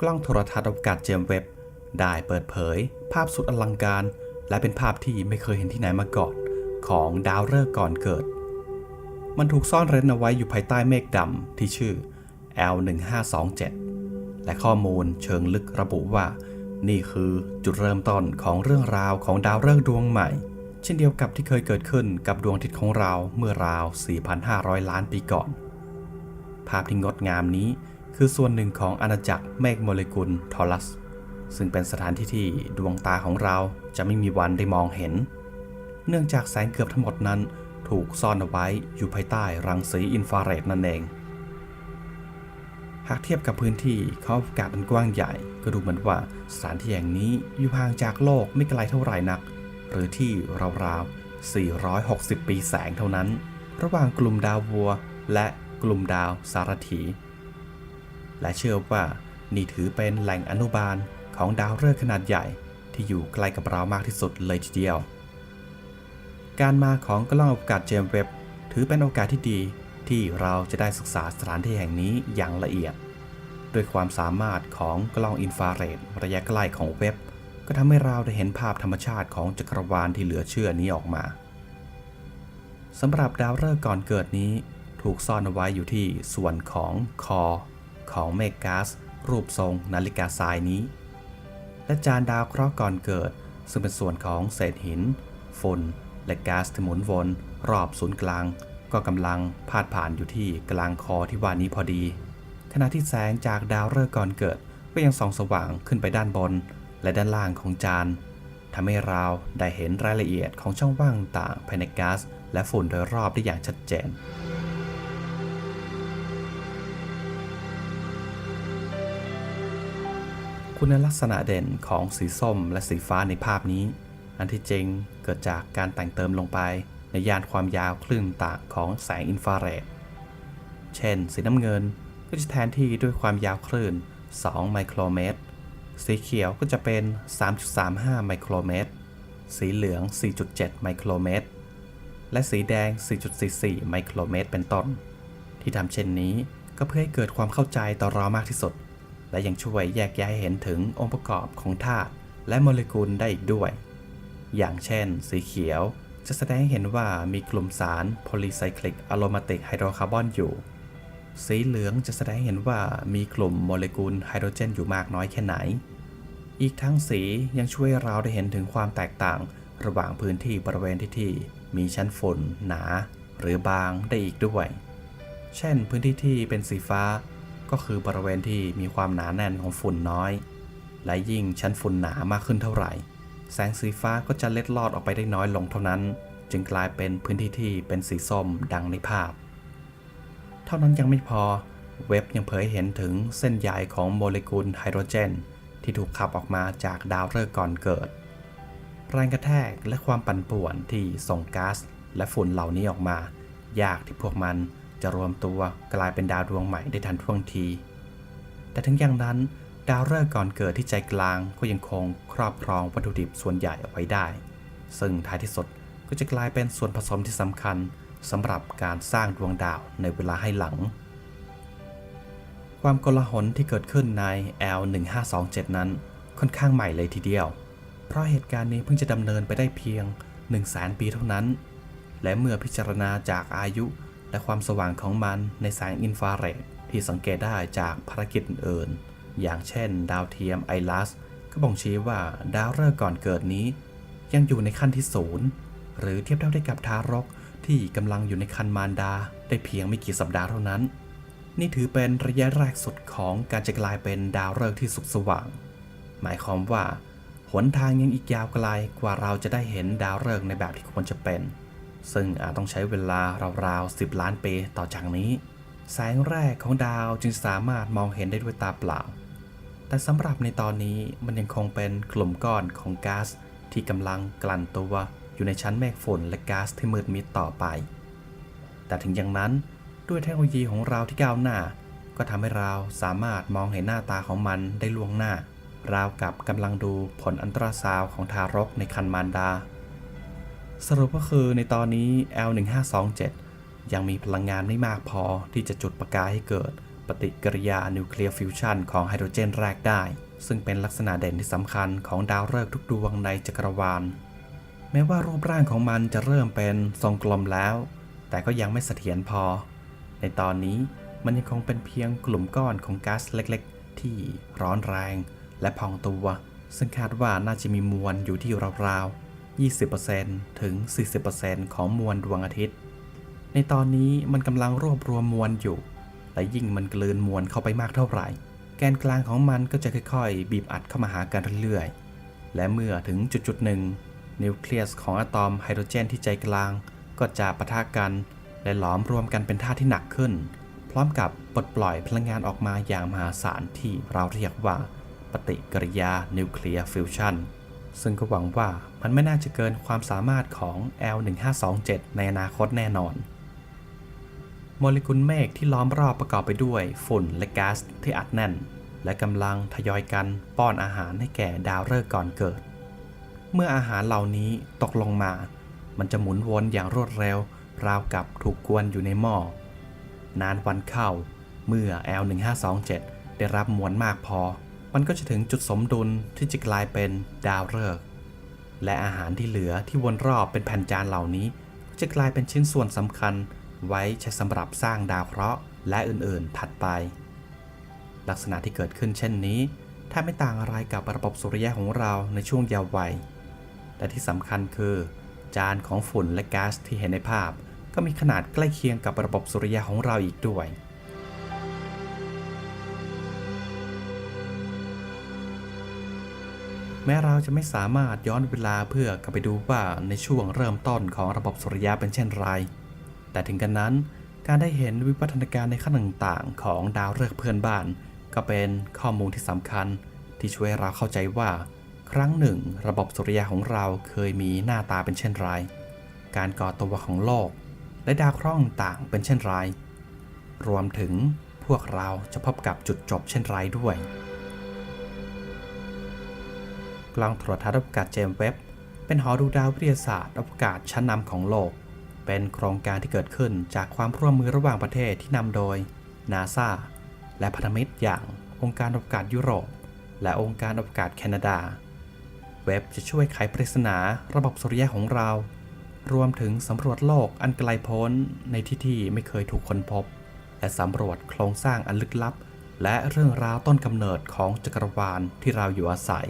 กล้องโทรทัศน์อวกาศเจมเว็บ ได้เปิดเผย ภาพสุดอลังการ และเป็นภาพที่ไม่เคยเห็นที่ไหนมาก่อน ของดาวฤกษ์ก่อนเกิด มันถูกซ่อนเร้นเอาไว้อยู่ภายใต้เมฆดำที่ชื่อ L1527 และข้อมูลเชิงลึกระบุว่า นี่คือจุดเริ่มต้นของเรื่องราวของดาวฤกษ์ดวงใหม่ เช่นเดียวกับที่เคยเกิดขึ้นกับดวงอาทิตย์ของเราเมื่อราว 4,500 ล้านปีก่อน ภาพที่งดงามนี้ คือส่วนหนึ่งของอาณาจักรเมฆโมเลกุลทอรัส ซึ่งเป็นสถานที่ที่ดวงตาของเราจะไม่มีวันได้มองเห็น เนื่องจากแสงเกือบทั้งหมดนั้นถูกซ่อนเอาไว้อยู่ภายใต้รังสีอินฟราเรดนั่นเอง หากเทียบกับพื้นที่เขาอากาศมันกว้างใหญ่ ก็ดูเหมือนว่าสถานที่แห่งนี้อยู่ห่างจากโลกไม่ไกลเท่าไหร่นัก หรือที่ราวๆ 460 ปีแสงเท่านั้น ระหว่างกลุ่มดาววัวและกลุ่มดาวสารถี และเชื่อว่านี่ถือเป็นแหล่งอนุบาลของดาวฤกษ์ขนาดใหญ่ที่อยู่ใกล้กับเรามากที่สุดเลยทีเดียว การมาของกล้องอวกาศเจมส์เว็บ ถือเป็นโอกาสที่ดีที่เราจะได้ศึกษาสถานที่แห่งนี้อย่างละเอียด ด้วยความสามารถของกล้องอินฟราเรดระยะใกล้ของเว็บ ก็ทำให้เราได้เห็นภาพธรรมชาติของจักรวาลที่เหลือเชื่อนี้ออกมาสำหรับดาวฤกษ์ก่อนเกิดนี้ถูกซ่อนเอาไว้อยู่ที่ส่วนของคอ ของเมฆก๊าซรูปทรงนาฬิกาทรายนี้ และจานดาวเคราะห์ก่อนเกิด ซึ่งเป็นส่วนของเศษหิน ฝุ่น และก๊าซที่หมุนวนรอบศูนย์กลาง ก็กำลังพาดผ่านอยู่ที่กลางคอที่ว่านี้พอดี ขณะที่แสงจากดาวฤกษ์ก่อนเกิดก็ยังส่องสว่างขึ้นไปด้านบน และด้านล่างของจานทำให้เราได้เห็นรายละเอียดของช่องว่างต่างภายในก๊าซและฝุ่นโดยรอบได้อย่างชัดเจน คุณลักษณะเด่นของสีส้มและสีฟ้าในภาพนี้ อันที่จริงเกิดจากการแต่งเติมลงไปในยานความยาวคลื่นต่างของแสงอินฟราเรด เช่น สีน้ำเงินก็จะแทนที่ด้วยความยาวคลื่น 2 ไมโครเมตร สีเขียวก็จะเป็น 3.35 ไมโครเมตร สีเหลือง 4.7 ไมโครเมตร และสีแดง 4.44 ไมโครเมตร เป็นต้น ที่ทำเช่นนี้ก็เพื่อให้เกิดความเข้าใจต่อเรามากที่สุด และยังช่วยแยกแยะให้เห็นถึงองค์ประกอบของธาตุและโมเลกุลได้อีกด้วย อย่างเช่น สีเขียวจะแสดงให้เห็นว่ามีกลุ่มสารโพลีไซคลิกอะโรมาติกไฮโดรคาร์บอนอยู่ สีเหลืองจะแสดงให้เห็นว่ามีกลุ่มโมเลกุลไฮโดรเจนอยู่มากน้อยแค่ไหน อีกทั้งสียังช่วยเราได้เห็นถึงความแตกต่าง ระหว่างพื้นที่บริเวณที่ที่ มีชั้นฝุ่นหนา หรือบางได้อีกด้วย เช่นพื้นที่ที่เป็นสีฟ้า ก็คือบริเวณที่มีความหนาแน่นของฝุ่นน้อย และยิ่งชั้นฝุ่นหนามากขึ้นเท่าไหร่ แสงสีฟ้าก็จะเล็ดลอดออกไปได้น้อยลงเท่านั้น จึงกลายเป็นพื้นที่ที่เป็นสีส้มดังในภาพ เท่านั้นยังไม่พอเว็บยังเผยเห็นถึงเส้นใยของโมเลกุลไฮโดรเจน ที่ถูกขับออกมาจากดาวฤกษ์ก่อนเกิด แรงกระแทกและความปั่นป่วนที่ส่งก๊าซและฝุ่นเหล่านี้ออกมา ยากที่พวกมัน จะรวมตัวกลายเป็นดาวดวงใหม่ได้ทันท่วงที แต่ถึงอย่างนั้น ดาวฤกษ์ก่อนเกิดที่ใจกลางก็ยังคงครอบครองวัตถุดิบส่วนใหญ่เอาไว้ได้ ซึ่งท้ายที่สุดก็จะกลายเป็นส่วนผสมที่สำคัญสำหรับการสร้างดวงดาวในเวลาให้หลัง ความโกลาหลที่เกิดขึ้นใน L1527 นั้นค่อนข้างใหม่เลยทีเดียว เพราะเหตุการณ์นี้เพิ่งจะดำเนินไปได้เพียง 1 0 0 0 0แสนปีเท่านั้น และเมื่อพิจารณาจากอายุ และความสว่างของมันในแสงอินฟราเรดที่สังเกตได้จากภารกิจอื่น อย่างเช่น ดาวเทียมไอลัสก็บ่งชี้ว่าดาวฤกษ์ก่อนเกิดนี้ ยังอยู่ในขั้นที่ศูนย์หรือเทียบเท่าได้กับทารกที่กำลังอยู่ในคันมารดา ได้เพียงไม่กี่สัปดาห์เท่านั้น นี่ถือเป็นระยะแรกสุดของการจะกลายเป็นดาวฤกษ์ที่สุขสว่าง หมายความว่าหนทางยังอีกยาวไกลกว่าเราจะได้เห็นดาวฤกษ์ในแบบที่ควรจะเป็น ซึ่งอาจต้องใช้เวลาราวๆ 10 ล้านปีต่อจากนี้ แสงแรกของดาวจึงสามารถมองเห็นได้ด้วยตาเปล่า แต่สำหรับในตอนนี้มันยังคงเป็นกลุ่มก้อนของก๊าซที่กำลังกลั่นตัวอยู่ในชั้นเมฆฝนและก๊าซที่มืดมิดต่อไป แต่ถึงอย่างนั้นด้วยเทคโนโลยีของเราที่ก้าวหน้า ก็ทำให้เราสามารถมองเห็นหน้าตาของมันได้ล่วงหน้าราวกับกำลังดูผลอันตราซาวของทารกในคันมารดา สรุปก็คือในตอนนี้ L1527 ยังมีพลังงานไม่มากพอที่จะจุดประกายให้เกิดปฏิกิริยานิวเคลียร์ฟิวชันของไฮโดรเจนแรกได้ ซึ่งเป็นลักษณะเด่นที่สำคัญของดาวฤกษ์ทุกดวงในจักรวาล แม้ว่ารูปร่างของมันจะเริ่มเป็นทรงกลมแล้ว แต่ก็ยังไม่เสถียรพอ ในตอนนี้มันยังคงเป็นเพียงกลุ่มก้อนของก๊าซเล็กๆ ที่ร้อนแรง และพองตัว ซึ่งคาดว่าน่าจะมีมวลอยู่ที่ราวๆ 20%ถึง 40%ของมวลดวงอาทิตย์ ในตอนนี้มันกำลังรวบรวมมวลอยู่ และยิ่งมันกลืนมวลเข้าไปมากเท่าไหร่ แกนกลางของมันก็จะค่อยๆ บีบอัดเข้ามาหากันเรื่อยๆ และเมื่อถึงจุดๆหนึ่งนิวเคลียสของอะตอมไฮโดรเจนที่ใจกลาง ก็จะปะทะกัน และหลอมรวมกันเป็นธาตุที่หนักขึ้น พร้อมกับปลดปล่อยพลังงานออกมาอย่างมหาศาลที่เราเรียกว่า ปฏิกิริยานิวเคลียร์ฟิวชั่น ซึ่งก็หวังว่ามันไม่น่าจะเกินความสามารถของ L1527 ในอนาคตแน่นอน โมเลกุลเมฆที่ล้อมรอบประกอบไปด้วยฝุ่นและก๊าซที่อัดแน่น และกำลังทยอยกันป้อนอาหารให้แก่ดาวฤกษ์ก่อนเกิด เมื่ออาหารเหล่านี้ตกลงมา มันจะหมุนวนอย่างรวดเร็ว ราวกับถูกกวนอยู่ในหม้อ นานวันเข้า เมื่อ L1527 ได้รับมวลมากพอ มันก็จะถึงจุดสมดุลที่จะกลายเป็นดาวฤกษ์และอาหารที่เหลือที่วนรอบเป็นแผ่นจานเหล่านี้จะกลายเป็นชิ้นส่วนสำคัญไว้ใช้สำหรับสร้างดาวเคราะห์และอื่นๆถัดไป ลักษณะที่เกิดขึ้นเช่นนี้แทบไม่ต่างอะไรกับระบบสุริยะของเราในช่วงยาววัยและที่สำคัญคือ จานของฝุ่นและก๊าซที่เห็นในภาพ ก็มีขนาดใกล้เคียงกับระบบสุริยะของเราอีกด้วย แม้เราจะไม่สามารถย้อนเวลาเพื่อกลับไปดูว่าในช่วงเริ่มต้นของระบบสุริยะเป็นเช่นไร แต่ถึงกันนั้น การได้เห็นวิวัฒนาการในขั้นต่างๆ ของดาวฤกษ์เพื่อนบ้าน ก็เป็นข้อมูลที่สำคัญ ที่ช่วยเราเข้าใจว่า ครั้งหนึ่ง ระบบสุริยะของเราเคยมีหน้าตาเป็นเช่นไร การก่อตัวของโลก และดาวเคราะห์ต่างๆเป็นเช่นไร รวมถึงพวกเราจะพบกับจุดจบเช่นไรด้วย ลองโทรทัศน์อวกาศเจมส์เว็บ เป็นหอดูดาววิทยาศาสตร์อวกาศชั้นนำของโลก เป็นโครงการที่เกิดขึ้นจากความร่วมมือระหว่างประเทศที่นำโดยนาซาและพันธมิตรอย่างองค์การอวกาศยุโรป และองค์การอวกาศแคนาดา เว็บจะช่วยไขปริศนาระบบสุริยะของเรา รวมถึงสำรวจโลกอันไกลโพ้นในที่ที่ไม่เคยถูกค้นพบ และสำรวจโครงสร้างอันลึกลับ และเรื่องราวต้นกำเนิดของจักรวาลที่เราอยู่อาศัย